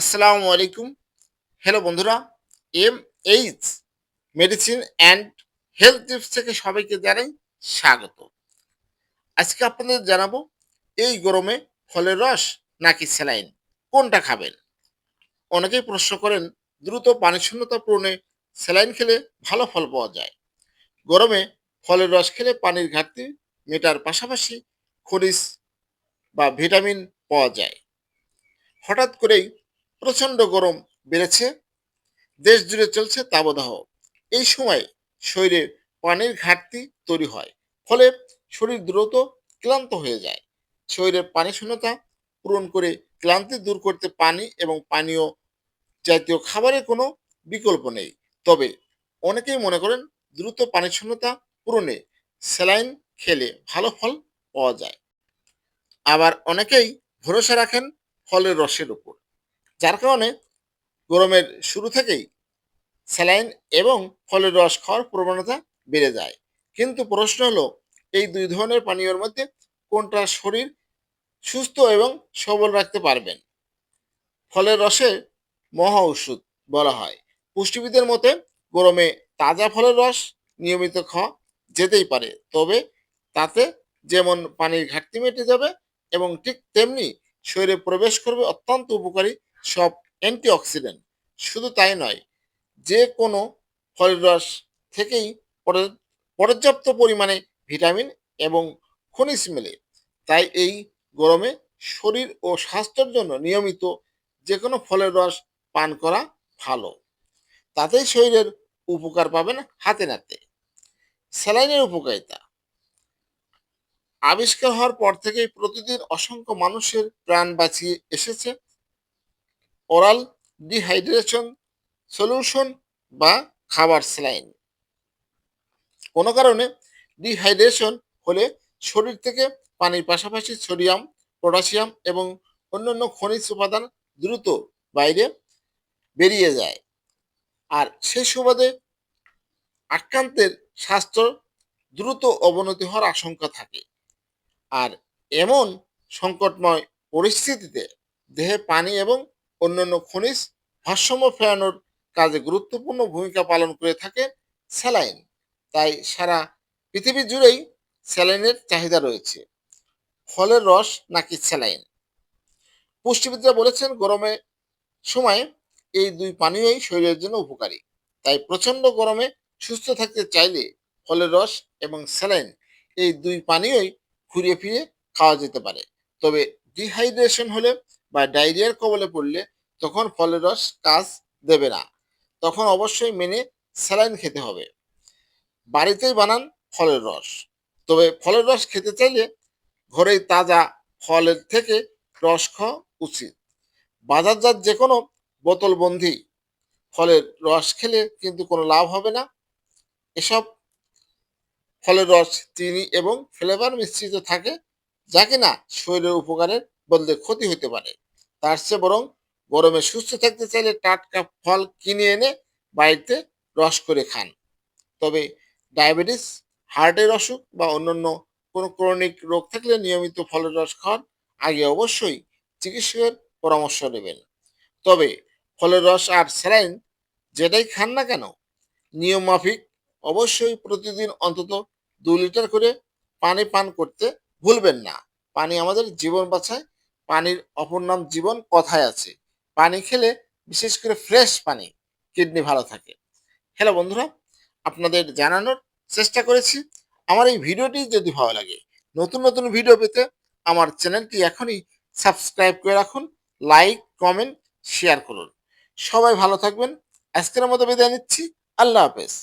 আসসালামু আলাইকুম। হ্যালো বন্ধুরা M H medicine and health tips থেকে সবাইকে জানাই স্বাগত। আজকে আপনাদের জানাব, এই গরমে ফলের রস নাকি স্যালাইন? কোনটা খাবেন? অনেকেই প্রশ্ন করেন, দ্রুত পানি শূন্যতা পূরণে স্যালাইন খেলে ভালো ফল পাওয়া যায়। গরমে ফলের রস খেলে পানির ঘাটতি মেটার পাশাপাশি খনিজ বা ভিটামিন পাওয়া যায়। হঠাৎ করেই প্রচণ্ড গরম বেড়েছে, দেশ জুড়ে চলছে তাবদাহ এই সময় শরীরে পানির ঘাটতি তৈরি হয়, ফলে শরীর দ্রুত ক্লান্ত হয়ে যায়। শরীরের পানি শূন্যতা পূরণ করে ক্লান্তি দূর করতে পানি এবং পানীয় জাতীয় খাবারের কোনো বিকল্প নেই। তবে অনেকেই মনে করেন দ্রুত পানি শূন্যতা পূরণে স্যালাইন খেলে ভালো ফল পাওয়া যায়। আবার অনেকেই ভরসা রাখেন ফলের রসের উপর। যার কারণে গরমের শুরু থেকেই স্যালাইন এবং ফলের রস খাওয়ার প্রবণতা বেড়ে যায়। কিন্তু প্রশ্ন হলো, এই দুই ধরনের পানীয়র মধ্যে কোনটা শরীর সুস্থ এবং সবল রাখতে পারবেন? ফলের রসের মহা ওষুধ বলা হয়। পুষ্টিবিদের মতে, গরমে তাজা ফলের রস নিয়মিত খাওয়া যেতেই পারে, তবে তাতে যেমন পানির ঘাটতি মেটে যাবে এবং ঠিক তেমনি শরীরে প্রবেশ করবে অত্যন্ত উপকারী সব অ্যান্টিঅক্সিডেন্ট। শুধু তাই নয়, যে কোনো ফলের রস থেকেই পর্যা- পর্যাপ্ত পরিমাণে ভিটামিন এবং খনিজ মেলে। তাই এই গরমে শরীর ও স্বাস্থ্যের জন্য নিয়মিত যে কোনো ফলের রস পান করা ভালো। তাতেই শরীরের উপকার পাবেন হাতে নাতে। স্যালাইনের উপকারিতা। আবিষ্কার হওয়ার পর থেকেই প্রতিদিন অসংখ্য মানুষের প্রাণ বাঁচিয়ে এসেছে ওরাল ডিহাইড্রেশন সলিউশন বা খাবার স্যালাইন কোনো কারণে ডিহাইড্রেশন হলে শরীর থেকে পানির পাশাপাশি সোডিয়াম পটাশিয়াম এবং অন্যান্য খনিজ উপাদান দ্রুত বাইরে বেরিয়ে যায়। আর সেই সুবাদে আক্রান্তের স্বাস্থ্য দ্রুত অবনতি হওয়ার আশঙ্কা থাকে। আর এমন সংকটময় পরিস্থিতিতে দেহে পানি এবং অন্যান্য খনিজ ভারসাম্য ফেরানোর কাজে গুরুত্বপূর্ণ ভূমিকা পালন করে থাকে স্যালাইন। তাই সারা পৃথিবী জুড়েই স্যালাইনের চাহিদা রয়েছে। ফলের রস নাকি স্যালাইন? পুষ্টিবিদরা বলেছেন, গরমে সময় এই দুই পানীয়ই শরীরের জন্য উপকারী। তাই প্রচণ্ড গরমে সুস্থ থাকতে চাইলে ফলের রস এবং স্যালাইন এই দুই পানীয়ই ঘুরিয়ে ফিরে খাওয়া যেতে পারে। তবে ডিহাইড্রেশন হলে বা ডায়রিয়ার কবলে পড়লে তখন ফলের রস কাজ দেবে না। তখন অবশ্যই মেনে স্যালাইন খেতে হবে। বাড়িতেই বানান ফলের রস। তবে ফলের রস খেতে চাইলে ঘরেই তাজা ফলের থেকে রস খাওয়া উচিত। বাজারজাত যে কোনো বোতলবন্দি ফলের রস খেলে কিন্তু কোনো লাভ হবে না। এসব ফলের রস, চিনি এবং ফ্লেভার মিশ্রিত থাকে, যা কিনা শরীরের উপকারের বদলে ক্ষতি হতে পারে। তার চেয়ে বরং গরমে সুস্থ থাকতে চাইলে টাটকা ফল কিনে এনে বাড়িতে রস করে খান। তবে ডায়াবেটিস, হার্টের অসুখ বা অন্যান্য কোনো ক্রনিক রোগ থাকলে নিয়মিত ফলের রস খাওয়ার আগে অবশ্যই চিকিৎসকের পরামর্শ নেবেন। তবে ফলের রস আর স্যালাইন যেটাই খান না কেন, নিয়ম মাফিক অবশ্যই প্রতিদিন অন্তত দু লিটার করে পানি পান করতে ভুলবেন না। পানি আমাদের জীবন বাঁচায় পানির অপর নাম জীবন কথায় আছে। পানি খেলে বিশেষ করে ফ্রেশ পানি কিডনি ভালো থাকে। হ্যালো বন্ধুরা, আপনাদের জানানোর চেষ্টা করেছি। আমার এই ভিডিওটি যদি ভালো লাগে, নতুন নতুন ভিডিও পেতে আমার চ্যানেলটি এখনই সাবস্ক্রাইব করে রাখুন লাইক কমেন্ট শেয়ার করুন। সবাই ভালো থাকবেন। আজকের মতো বিদায় নিচ্ছি। আল্লাহ হাফেজ।